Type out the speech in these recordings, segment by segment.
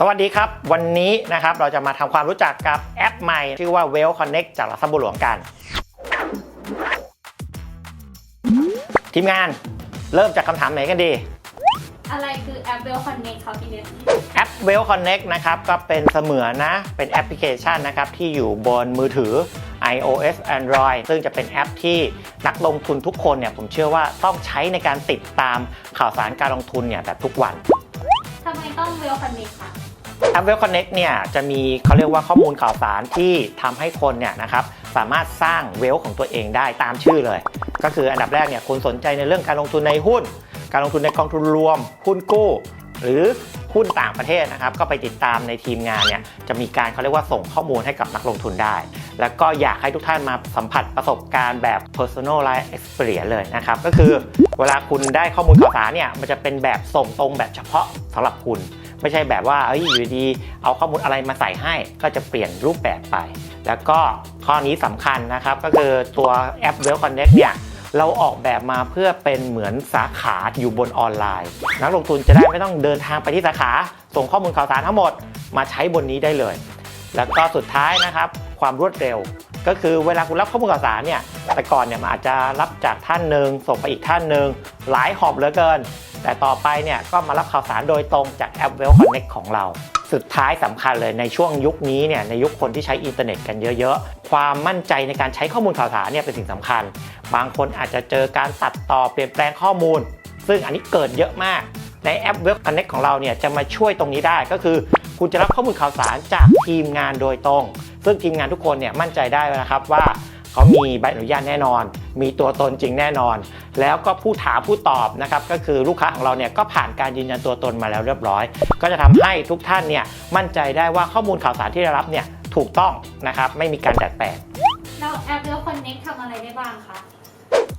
สวัสดีครับ วันนี้นะครับเราจะมาทำความรู้จักกับแอปใหม่ ชื่อว่า Well Connect จากหลักทรัพย์บัวหลวงกัน ทีมงานเริ่มจากคำถามไหนกันดี อะไรคือแอปเวลคอนเน c t ครับพี่เนสแอป Well Connect นะครับก็เป็นเสมือนนะ เป็นแอปพลิเคชันนะครับที่อยู่บนมือถือ iOS Android ซึ่งจะเป็นแอปที่นักลงทุนทุกคนเนี่ยผมเชื่อว่าต้องใช้ในการติดตามข่าวสารการลงทุนเนี่ยแบบทุกวันทำไมต้องเวลคอนเน c t ค่ะ แอป Well Connect เนี่ยจะมีเขาเรียกว่าข้อมูลข่าวสารที่ทำให้คนเนี่ยนะครับสามารถสร้างเวลของตัวเองได้ตามชื่อเลย ก็คืออันดับแรกเนี่ยคุณสนใจในเรื่องการลงทุนในหุ้น การลงทุนในกองทุนรวม หุ้นกู้ หรือหุ้นต่างประเทศนะครับก็ไปติดตามในทีมงานเนี่ยจะมีการเขาเรียกว่าส่งข้อมูลให้กับนักลงทุนได้ แล้วก็อยากให้ทุกท่านมาสัมผัสประสบการณ์แบบ personalized experience เลยนะครับก็คือเวลาคุณได้ข้อมูลข่าวสารเนี่ยมันจะเป็นแบบส่งตรงแบบเฉพาะสำหรับคุณ ไม่ใช่แบบว่าเอ้ยอยู่ดีๆเอาข้อมูลอะไรมาใส่ให้ ก็จะเปลี่ยนรูปแบบไป แล้วก็ข้อนี้สำคัญนะครับก็คือตัวแอป Well Connect เนี่ยเราออกแบบมาเพื่อเป็นเหมือนสาขาอยู่บนออนไลน์ นักลงทุนจะได้ไม่ต้องเดินทางไปที่สาขา ส่งข้อมูลข่าวสารทั้งหมดมาใช้บนนี้ได้เลย แล้วก็สุดท้ายนะครับ ความรวดเร็ว ก็คือเวลาคุณรับข้อมูลข่าวสารเนี่ยแต่ก่อนเนี่ยมันอาจจะรับจากท่านหนึ่งส่งไปอีกท่านหนึ่งหลายหอบเหลือเกิน แต่ต่อไปเนี่ยก็มารับข่าวสารโดยตรงจากแอป Well Connect ของเรา สุดท้ายสำคัญเลยในช่วงยุคนี้เนี่ยในยุคคนที่ใช้อินเทอร์เน็ตกันเยอะๆ ความมั่นใจในการใช้ข้อมูลข่าวสารเนี่ยเป็นสิ่งสำคัญ บางคนอาจจะเจอการตัดต่อเปลี่ยนแปลงข้อมูล ซึ่งอันนี้เกิดเยอะมากในแอป Web Connect ของเราเนี่ยจะมาช่วยตรงนี้ได้ก็คือ คุณจะรับข้อมูลข่าวสารจากทีมงานโดยตรง ซึ่งทีมงานทุกคนเนี่ยมั่นใจได้นะครับว่าเขามีใบอนุญาตแน่นอน มีตัวตนจริงแน่นอน แล้วก็ผู้ถามผู้ตอบนะครับก็คือลูกค้าของเราเนี่ยก็ผ่านการยืนยันตัวตนมาแล้วเรียบร้อย ก็จะทำให้ทุกท่านเนี่ยมั่นใจได้ว่าข้อมูลข่าวสารที่ได้รับเนี่ยถูกต้องนะครับไม่มีการดัดแปลงแล้วแอปเวลคอนเน c t ทำอะไรได้บ้างคะ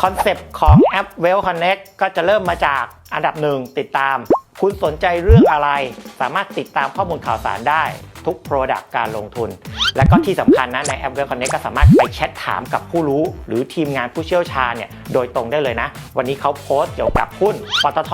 คอนเซปต์ของแอป Well Connect ก็จะเริ่มมาจากอันดับหนึ่งติดตาม คุณสนใจเรื่องอะไร สามารถติดตามข้อมูลข่าวสารได้ ทุก Product การลงทุน และก็ที่สำคัญนะในแอป Well Connect ก็สามารถไปแชทถามกับผู้รู้ หรือทีมงานผู้เชี่ยวชาญเนี่ยโดยตรงได้เลยนะ วันนี้เขาโพสต์เกี่ยวกับหุ้นปตท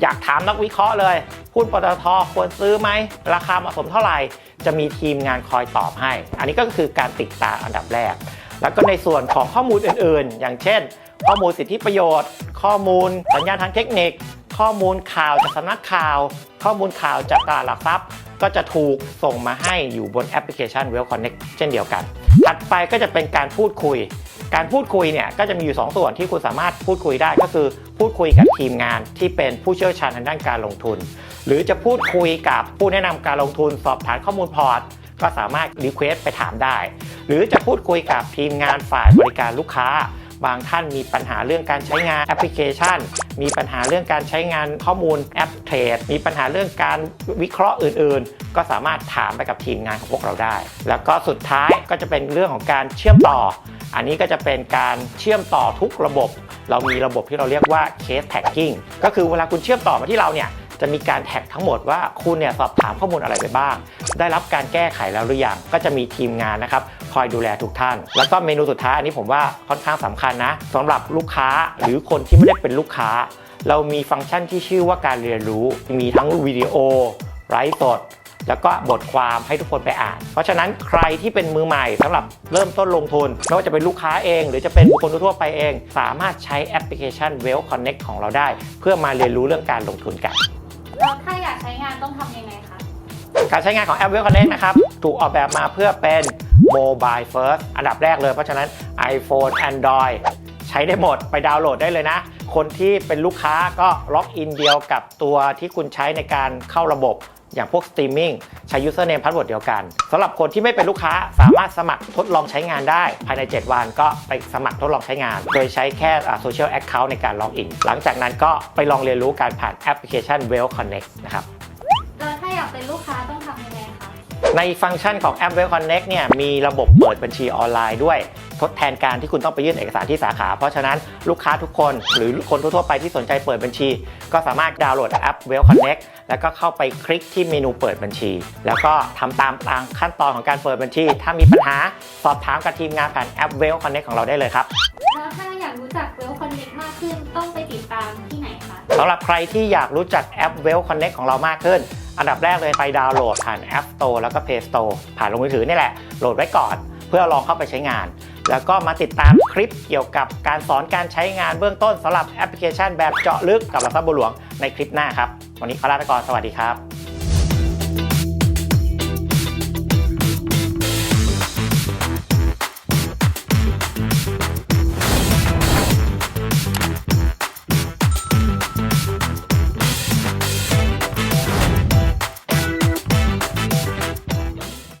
อยากถามนักวิเคราะห์เลยหุ้นปตทควรซื้อไหม ราคาเหมาะสมเท่าไหร่ จะมีทีมงานคอยตอบให้ อันนี้ก็คือการติดตามอันดับแรก แล้วก็ในส่วนของข้อมูลอื่นๆ อย่างเช่น ข้อมูลสิทธิประโยชน์ ข้อมูลสัญญาณทางเทคนิค ข้อมูลข่าวจากสำนักข่าว ข้อมูลข่าวจากตลาดหลักทรัพย์ ก็จะถูกส่งมาให้อยู่บนแอปพลิเคชัน Well Connect เช่นเดียวกัน ถัดไปก็จะเป็นการพูดคุย การพูดคุยเนี่ยก็จะมีอยู่ 2 ส่วนที่คุณสามารถพูดคุยได้ก็คือพูดคุยกับทีมงานที่เป็นผู้เชี่ยวชาญทางด้านการลงทุน หรือจะพูดคุยกับผู้แนะนำการลงทุนสอบถามข้อมูลพอร์ตก็สามารถรีเควสไปถามได้ หรือจะพูดคุยกับทีมงานฝ่ายบริการลูกค้า บางท่านมีปัญหาเรื่องการใช้งานแอปพลิเคชัน มีปัญหาเรื่องการใช้งานข้อมูลแอปเทรด มีปัญหาเรื่องการวิเคราะห์อื่น ๆ ก็สามารถถามไปกับทีมงานของพวกเราได้ แล้วก็สุดท้ายก็จะเป็นเรื่องของการเชื่อมต่อ อันนี้ก็จะเป็นการเชื่อมต่อทุกระบบ เรามีระบบที่เราเรียกว่า case tagging ก็คือเวลาคุณเชื่อมต่อมาที่เราเนี่ยจะมีการแท็กทั้งหมดว่าคุณเนี่ยสอบถามข้อมูลอะไรไปบ้าง ได้รับการแก้ไขแล้วหรือยังก็จะมีทีมงานนะครับ คอยดูแลทุกท่าน แล้วก็เมนูสุดท้ายอันนี้ผมว่าค่อนข้างสำคัญนะสำหรับลูกค้าหรือคนที่ไม่ได้เป็นลูกค้า เรามีฟังก์ชันที่ชื่อว่าการเรียนรู้ มีทั้งวิดีโอไลฟ์สดแล้วก็บทความให้ทุกคนไปอ่าน เพราะฉะนั้นใครที่เป็นมือใหม่สำหรับเริ่มต้นลงทุนไม่ว่าจะเป็นลูกค้าเอง หรือจะเป็นบุคคลทั่วๆไปเอง สามารถใช้แอปพลิเคชัน Well Connect ของเราได้ เพื่อมาเรียนรู้เรื่องการลงทุนกันแล้วถ้าอยากใช้งานต้องทำยังไงคะ การใช้งานของแอป Well Connect นะครับ ถูกออกแบบมาเพื่อเป็น Mobile First อันดับแรกเลย เพราะฉะนั้น iPhone Android ใช้ได้หมดไปดาวน์โหลดได้เลยนะ คนที่เป็นลูกค้าก็ล็อกอินเดียวกับตัวที่คุณใช้ในการเข้าระบบอย่างพวกสตรีมมิ่งใช้ username password เดียวกันสำหรับคนที่ไม่เป็นลูกค้าสามารถสมัครทดลองใช้งานได้ ภายใน 7 วันก็ไปสมัครทดลองใช้งาน โดยใช้แค่โซเชียลแอคเคาท์ในการล็อกอิน หลังจากนั้นก็ไปลองเรียนรู้การผ่านแอปพลิเคชัน Well Connect นะครับ ในฟังก์ชันของแอป Well Connect เนี่ยมีระบบเปิดบัญชีออนไลน์ด้วย ทดแทนการที่คุณต้องไปยื่นเอกสารที่สาขา เพราะฉะนั้นลูกค้าทุกคนหรือคนทั่วๆไปที่สนใจเปิดบัญชี ก็สามารถดาวน์โหลดแอป Well Connect แล้วก็เข้าไปคลิกที่เมนูเปิดบัญชี แล้วก็ทำตามตามขั้นตอนของการเปิดบัญชี ถ้ามีปัญหาสอบถามกับทีมงานผ่านแอป Well Connect ของเราได้เลยครับแล้วถ้าอยากรู้จักเวลคอนเน c t มากขึ้นต้องไปติดตามที่ไหนคะสำหรับใครที่อยากรู้จักแอป Well Connect ของเรามากขึ้น อันดับแรกเลยไปดาวน์โหลดผ่าน App Store แล้วก็ Play Store ผ่านลงมือถือนี่แหละ โหลดไว้ก่อนเพื่อลองเข้าไปใช้งาน แล้วก็มาติดตามคลิปเกี่ยวกับการสอนการใช้งานเบื้องต้นสำหรับแอปพลิเคชันแบบเจาะลึกกับหลักทรัพย์บัวหลวงในคลิปหน้าครับ วันนี้ขอลาไปก่อนสวัสดีครับ